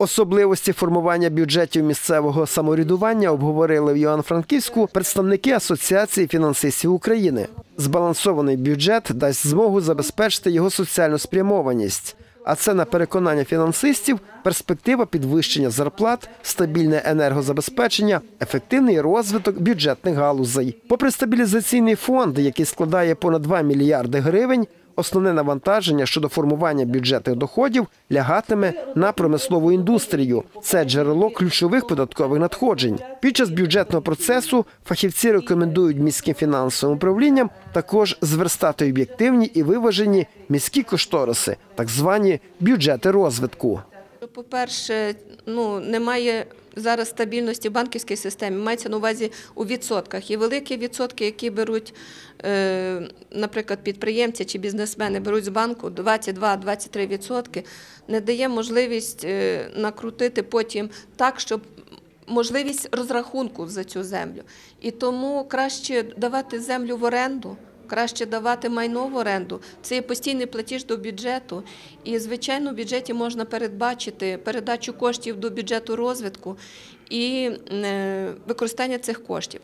Особливості формування бюджетів місцевого самоврядування обговорили в Івано-Франківську представники Асоціації фінансистів України. Збалансований бюджет дасть змогу забезпечити його соціальну спрямованість. А це на переконання фінансистів перспектива підвищення зарплат, стабільне енергозабезпечення, ефективний розвиток бюджетних галузей. Попри стабілізаційний фонд, який складає понад 2 мільярди гривень, основне навантаження щодо формування бюджетних доходів лягатиме на промислову індустрію. Це джерело ключових податкових надходжень. Під час бюджетного процесу фахівці рекомендують міським фінансовим управлінням також зверстати об'єктивні і виважені міські кошториси, так звані бюджети розвитку. По-перше, ну немає зараз стабільності в банківській системі. Мається на увазі у відсотках. І великі відсотки, які беруть, е, наприклад, підприємці чи бізнесмени беруть з банку 22-23 відсотки, не дає можливість е, накрутити потім так, щоб. Можливість розрахунку за цю землю. І тому краще давати землю в оренду, краще давати майно в оренду. Це є постійний платіж до бюджету. І, звичайно, в бюджеті можна передбачити передачу коштів до бюджету розвитку і е, використання цих коштів.